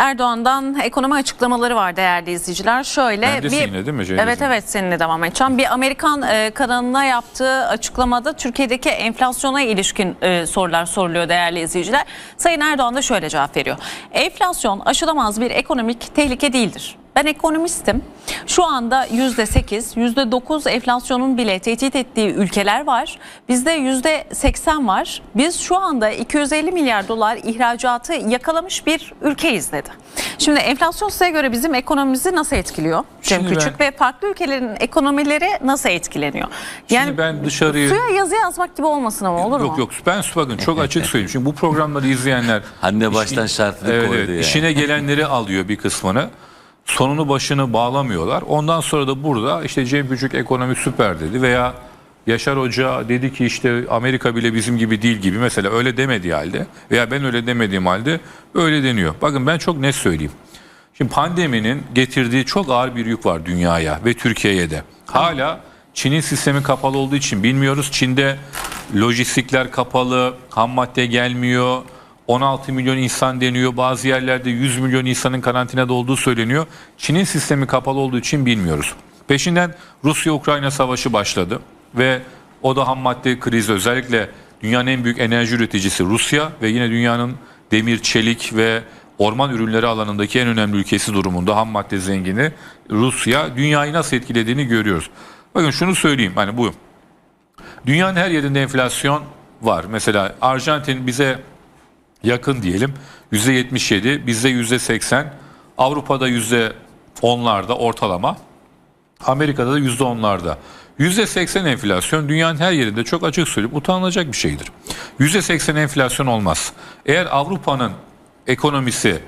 Erdoğan'dan ekonomi açıklamaları var değerli izleyiciler. Şöyle Bendesin yine değil mi Ceylin? Evet evet seninle devam edeceğim. Bir Amerikan e, kanalına yaptığı açıklamada Türkiye'deki enflasyona ilişkin e, sorular soruluyor değerli izleyiciler. Sayın Erdoğan da şöyle cevap veriyor. Enflasyon aşılamaz bir ekonomik tehlike değildir. Ben ekonomistim. Şu anda %8, %9 enflasyonun bile tehdit ettiği ülkeler var. Bizde %80 var. Biz şu anda 250 milyar dolar ihracatı yakalamış bir ülkeyiz dedi. Şimdi enflasyon size göre bizim ekonomimizi nasıl etkiliyor? Cem Şimdi Küçük ve farklı ülkelerin ekonomileri nasıl etkileniyor? Yani ben dışarıyı- suya yazı yazmak gibi olmasın ama olur mu? Yok yok ben bakın çok açık söyleyeyim. Şimdi bu programları izleyenler Anne baştan şartını evet, koydu evet, ya. işine gelenleri alıyor bir kısmını. Sonunu başını bağlamıyorlar. Ondan sonra da burada işte Cem Küçük ekonomi süper dedi veya Yaşar Hoca dedi ki işte Amerika bile bizim gibi değil gibi mesela öyle demediği halde veya ben öyle demediğim halde öyle deniyor. Bakın ben çok net söyleyeyim. Şimdi pandeminin getirdiği çok ağır bir yük var dünyaya ve Türkiye'ye de. Hala Çin'in sistemi kapalı olduğu için bilmiyoruz. Çin'de lojistikler kapalı, ham madde gelmiyor. 16 milyon insan deniyor. Bazı yerlerde 100 milyon insanın karantinada olduğu söyleniyor. Çin'in sistemi kapalı olduğu için bilmiyoruz. Peşinden Rusya-Ukrayna savaşı başladı ve o da ham madde krizi özellikle dünyanın en büyük enerji üreticisi Rusya ve yine dünyanın demir, çelik ve orman ürünleri alanındaki en önemli ülkesi durumunda ham madde zengini Rusya dünyayı nasıl etkilediğini görüyoruz. Bakın şunu söyleyeyim hani bu dünyanın her yerinde enflasyon var. Mesela Arjantin bize yakın diyelim %77 bizde %80 Avrupa'da %10'larda ortalama Amerika'da da %10'larda. %80 enflasyon dünyanın her yerinde çok açık söyleyip utanılacak bir şeydir. %80 enflasyon olmaz. Eğer Avrupa'nın ekonomisi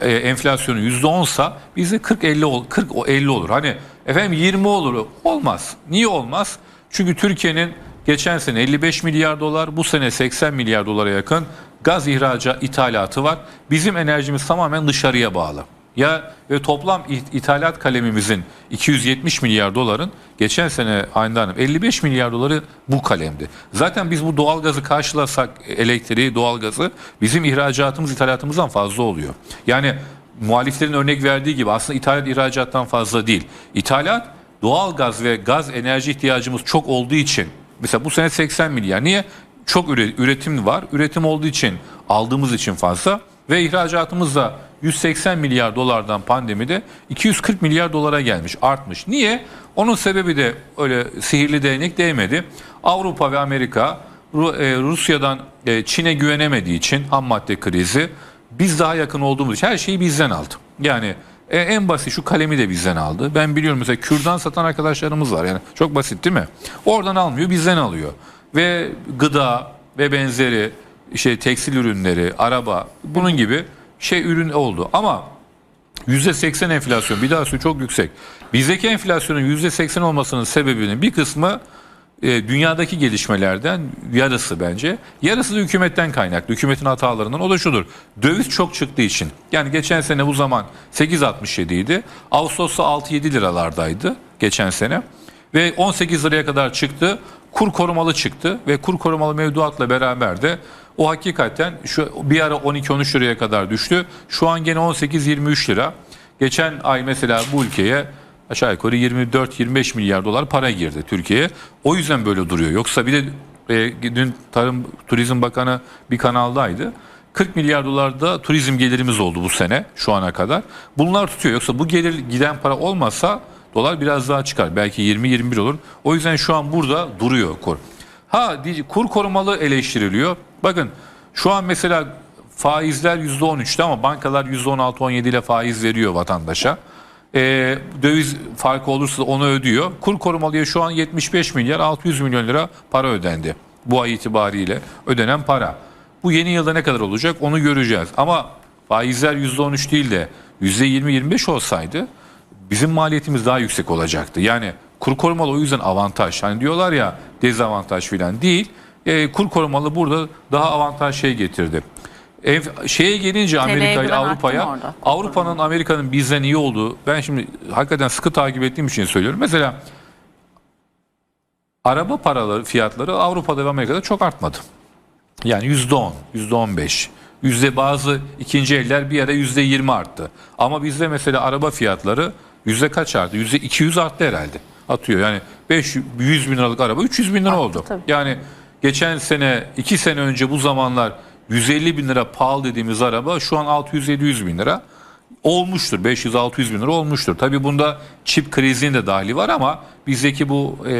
e, enflasyonu %10 sa bizde 40-50 ol, 40-50 olur. Hani efendim 20 olur. Olmaz. Niye olmaz? Çünkü Türkiye'nin geçen sene 55 milyar dolar, bu sene 80 milyar dolara yakın gaz ihraca ithalatı var. Bizim enerjimiz tamamen dışarıya bağlı. Ya ve toplam it- ithalat kalemimizin 270 milyar doların geçen sene Hande Hanım 55 milyar doları bu kalemdi. Zaten biz bu doğalgazı karşılasak elektriği, doğalgazı bizim ihracatımız ithalatımızdan fazla oluyor. Yani muhaliflerin örnek verdiği gibi aslında ithalat ihracattan fazla değil. İthalat doğalgaz ve gaz enerji ihtiyacımız çok olduğu için mesela bu sene 80 milyar. Niye? Çok üre- üretim var. Üretim olduğu için aldığımız için fazla ve ihracatımız da 180 milyar dolardan pandemide 240 milyar dolara gelmiş, artmış. Niye? Onun sebebi de öyle sihirli değnek değmedi. Avrupa ve Amerika e, Rusya'dan e, Çin'e güvenemediği için ham madde krizi biz daha yakın olduğumuz için her şeyi bizden aldı. Yani e, en basit şu kalemi de bizden aldı. Ben biliyorum mesela kürdan satan arkadaşlarımız var. Yani çok basit değil mi? Oradan almıyor, bizden alıyor. Ve gıda ve benzeri işte tekstil ürünleri, araba bunun gibi şey ürün oldu. Ama %80 enflasyon bir daha söylüyorum çok yüksek. Bizdeki enflasyonun %80 olmasının sebebinin bir kısmı e, dünyadaki gelişmelerden yarısı bence. Yarısı da hükümetten kaynaklı. Hükümetin hatalarından o da şudur. Döviz çok çıktığı için. Yani geçen sene bu zaman 8.67 idi. Ağustos'ta 6-7 liralardaydı geçen sene. Ve 18 liraya kadar çıktı. Kur korumalı çıktı ve kur korumalı mevduatla beraber de o hakikaten şu bir ara 12-13 liraya kadar düştü. Şu an gene 18-23 lira. Geçen ay mesela bu ülkeye aşağı yukarı 24-25 milyar dolar para girdi Türkiye'ye. O yüzden böyle duruyor. Yoksa bir de e, dün Tarım Turizm Bakanı bir kanaldaydı. 40 milyar dolar da turizm gelirimiz oldu bu sene şu ana kadar. Bunlar tutuyor. Yoksa bu gelir giden para olmasa dolar biraz daha çıkar. Belki 20-21 olur. O yüzden şu an burada duruyor kur. Ha kur korumalı eleştiriliyor. Bakın şu an mesela faizler %13'te ama bankalar %16-17 ile faiz veriyor vatandaşa. Ee, döviz farkı olursa onu ödüyor. Kur korumalıya şu an 75 milyar 600 milyon lira para ödendi. Bu ay itibariyle ödenen para. Bu yeni yılda ne kadar olacak onu göreceğiz. Ama faizler %13 değil de %20-25 olsaydı bizim maliyetimiz daha yüksek olacaktı. Yani kur korumalı o yüzden avantaj. Hani diyorlar ya dezavantaj filan değil. Ee, kur korumalı burada daha avantaj şey getirdi. Ev, şeye gelince Amerika ile Avrupa'ya? Avrupa'nın Amerika'nın bizden iyi olduğu ben şimdi hakikaten sıkı takip ettiğim için söylüyorum. Mesela araba paraları fiyatları Avrupa'da ve Amerika'da çok artmadı. Yani yüzde on, yüzde on beş. Yüzde bazı ikinci eller bir ara yüzde 20 arttı. Ama bizde mesela araba fiyatları yüzde kaç arttı? Yüzde 200 arttı herhalde. Atıyor yani 500 100 bin liralık araba 300 bin lira oldu. tabii. Yani geçen sene 2 sene önce bu zamanlar 150 bin lira pahalı dediğimiz araba şu an 600-700 bin lira olmuştur. 500-600 bin lira olmuştur. Tabii bunda çip krizinin de dahili var ama bizdeki bu e,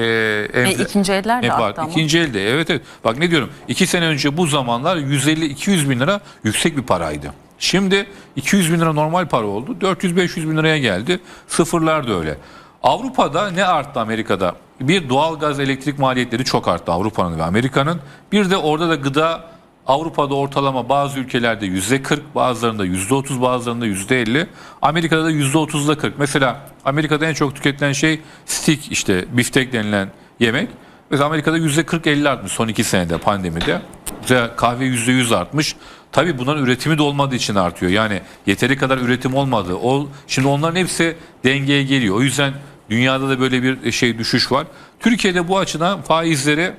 enfla- ikinci eller de e, var. İkinci elde evet evet. Bak ne diyorum 2 sene önce bu zamanlar 150-200 bin lira yüksek bir paraydı. Şimdi 200 bin lira normal para oldu. 400-500 bin liraya geldi. Sıfırlar da öyle. Avrupa'da ne arttı Amerika'da? Bir doğalgaz elektrik maliyetleri çok arttı Avrupa'nın ve Amerika'nın. Bir de orada da gıda Avrupa'da ortalama bazı ülkelerde yüzde 40, bazılarında yüzde 30, bazılarında yüzde 50. Amerika'da da yüzde 30'da 40. Mesela Amerika'da en çok tüketilen şey steak işte biftek denilen yemek. Mesela Amerika'da yüzde 40-50 artmış son iki senede pandemide. Mesela kahve yüzde 100 artmış. Tabii bunların üretimi de olmadığı için artıyor. Yani yeteri kadar üretim olmadı. O, şimdi onların hepsi dengeye geliyor. O yüzden dünyada da böyle bir şey düşüş var. Türkiye'de bu açıdan faizleri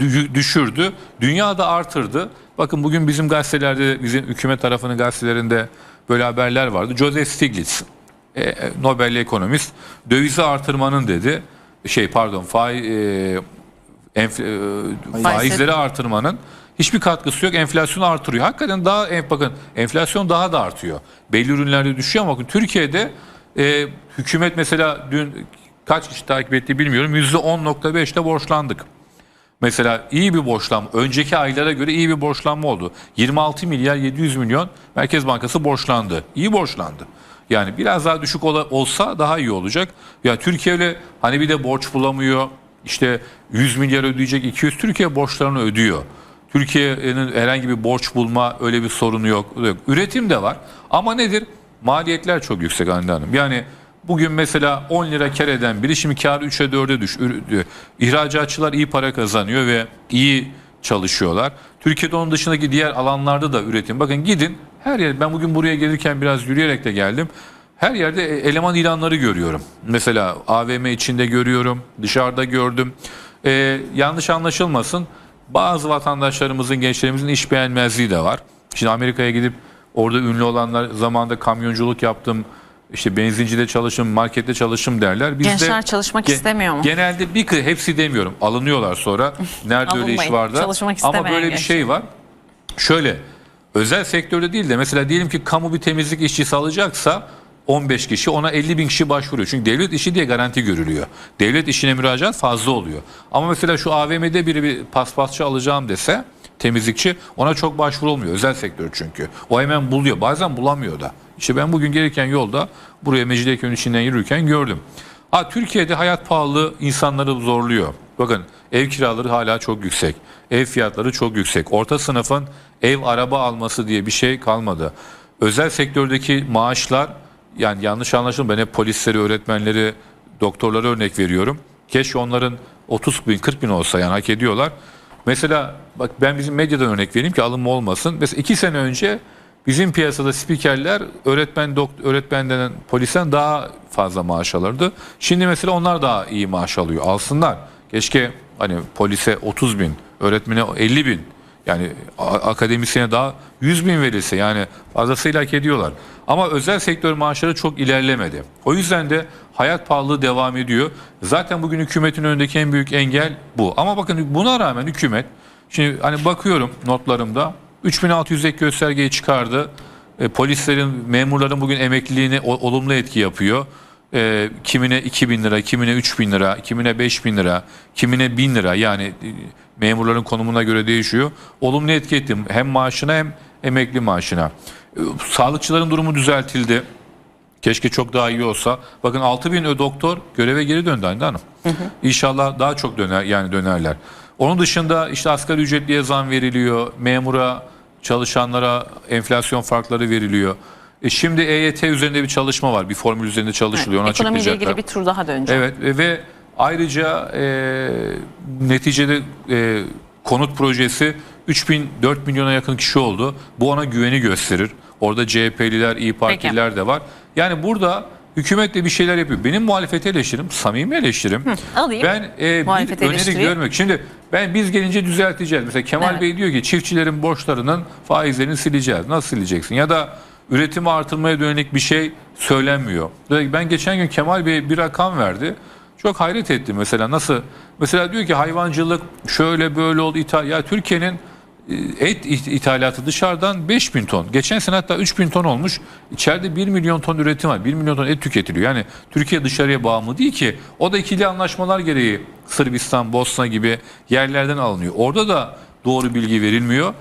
dü- düşürdü. Dünyada artırdı. Bakın bugün bizim gazetelerde, bizim hükümet tarafının gazetelerinde böyle haberler vardı. Joseph Stiglitz, e, e, Nobel ekonomist, dövizi artırmanın dedi, şey pardon, faiz, e, enf- e, faizleri artırmanın hiçbir katkısı yok. Enflasyonu artırıyor. Hakikaten daha en, bakın enflasyon daha da artıyor. Belli ürünlerde düşüyor ama bakın Türkiye'de e, hükümet mesela dün kaç kişi takip etti bilmiyorum. %10.5'te borçlandık. Mesela iyi bir borçlanma, önceki aylara göre iyi bir borçlanma oldu. 26 milyar 700 milyon Merkez Bankası borçlandı. İyi borçlandı. Yani biraz daha düşük ola- olsa daha iyi olacak. Ya Türkiye öyle hani bir de borç bulamıyor. İşte 100 milyar ödeyecek 200 Türkiye borçlarını ödüyor. Türkiye'nin herhangi bir borç bulma öyle bir sorunu yok. yok. Üretim de var. Ama nedir? Maliyetler çok yüksek Hande Hanım. Yani Bugün mesela 10 lira kar eden biri şimdi karı 3'e 4'e düş. İhracatçılar iyi para kazanıyor ve iyi çalışıyorlar. Türkiye'de onun dışındaki diğer alanlarda da üretim. Bakın gidin her yer ben bugün buraya gelirken biraz yürüyerek de geldim. Her yerde e, eleman ilanları görüyorum. Mesela AVM içinde görüyorum, dışarıda gördüm. Ee, yanlış anlaşılmasın. Bazı vatandaşlarımızın, gençlerimizin iş beğenmezliği de var. Şimdi Amerika'ya gidip orada ünlü olanlar zamanında kamyonculuk yaptım, işte benzincide çalışım, markette çalışım derler. Bizde Gençler çalışmak istemiyor mu? Genelde bir hepsi demiyorum. Alınıyorlar sonra. Nerede öyle iş var da. Ama böyle bir şey var. Şöyle özel sektörde değil de mesela diyelim ki kamu bir temizlik işçisi alacaksa 15 kişi ona 50 bin kişi başvuruyor. Çünkü devlet işi diye garanti görülüyor. Devlet işine müracaat fazla oluyor. Ama mesela şu AVM'de biri bir paspasçı alacağım dese temizlikçi ona çok başvuru olmuyor. Özel sektör çünkü. O hemen buluyor. Bazen bulamıyor da. İşte ben bugün gelirken yolda buraya Mecidiyeköy'ün içinden yürürken gördüm. Ha, Türkiye'de hayat pahalı insanları zorluyor. Bakın ev kiraları hala çok yüksek. Ev fiyatları çok yüksek. Orta sınıfın ev araba alması diye bir şey kalmadı. Özel sektördeki maaşlar yani yanlış anlaşılma ben hep polisleri, öğretmenleri, doktorları örnek veriyorum. Keşke onların 30 bin 40 bin olsa yani hak ediyorlar. Mesela bak ben bizim medyadan örnek vereyim ki alınma olmasın. Mesela iki sene önce bizim piyasada spikerler öğretmen dokt öğretmen denen polisten daha fazla maaş alırdı. Şimdi mesela onlar daha iyi maaş alıyor. Alsınlar. Keşke hani polise 30 bin, öğretmene 50 bin yani akademisyene daha 100 bin verilse yani fazlasıyla hak ediyorlar. Ama özel sektör maaşları çok ilerlemedi. O yüzden de hayat pahalılığı devam ediyor. Zaten bugün hükümetin önündeki en büyük engel bu. Ama bakın buna rağmen hükümet şimdi hani bakıyorum notlarımda 3600 ek göstergeyi çıkardı. E, polislerin, memurların bugün emekliliğine o- olumlu etki yapıyor. E, kimine 2000 lira, kimine 3000 lira, kimine 5000 lira, kimine 1000 lira yani e, memurların konumuna göre değişiyor. Olumlu etki etti hem maaşına hem emekli maaşına. E, sağlıkçıların durumu düzeltildi. Keşke çok daha iyi olsa. Bakın 6000 ö- doktor göreve geri döndü Hande Hanım. İnşallah daha çok döner yani dönerler. Onun dışında işte asgari ücretliye zam veriliyor. Memura, çalışanlara enflasyon farkları veriliyor. E şimdi EYT üzerinde bir çalışma var. Bir formül üzerinde çalışılıyor. Onu Ekonomiyle ilgili bir tur daha döneceğim. Evet e, ve ayrıca e, neticede e, konut projesi 3000-4 milyona yakın kişi oldu. Bu ona güveni gösterir. Orada CHP'liler, İyi Partililer de var. Yani burada hükümet de bir şeyler yapıyor. Benim muhalefeti eleştirim, samimi eleştirim. alayım. Ben e, bir öneri görmek. Şimdi Ben biz gelince düzelteceğiz. Mesela Kemal Evet. Bey diyor ki çiftçilerin borçlarının faizlerini sileceğiz. Nasıl sileceksin? Ya da üretimi artırmaya dönük bir şey söylenmiyor. Ben geçen gün Kemal Bey bir rakam verdi. Çok hayret ettim mesela nasıl? Mesela diyor ki hayvancılık şöyle böyle oldu. Ya Türkiye'nin e, et it- ithalatı dışarıdan 5 bin ton. Geçen sene hatta 3 bin ton olmuş. İçeride 1 milyon ton üretim var. 1 milyon ton et tüketiliyor. Yani Türkiye dışarıya bağımlı değil ki. O da ikili anlaşmalar gereği Sırbistan, Bosna gibi yerlerden alınıyor. Orada da doğru bilgi verilmiyor.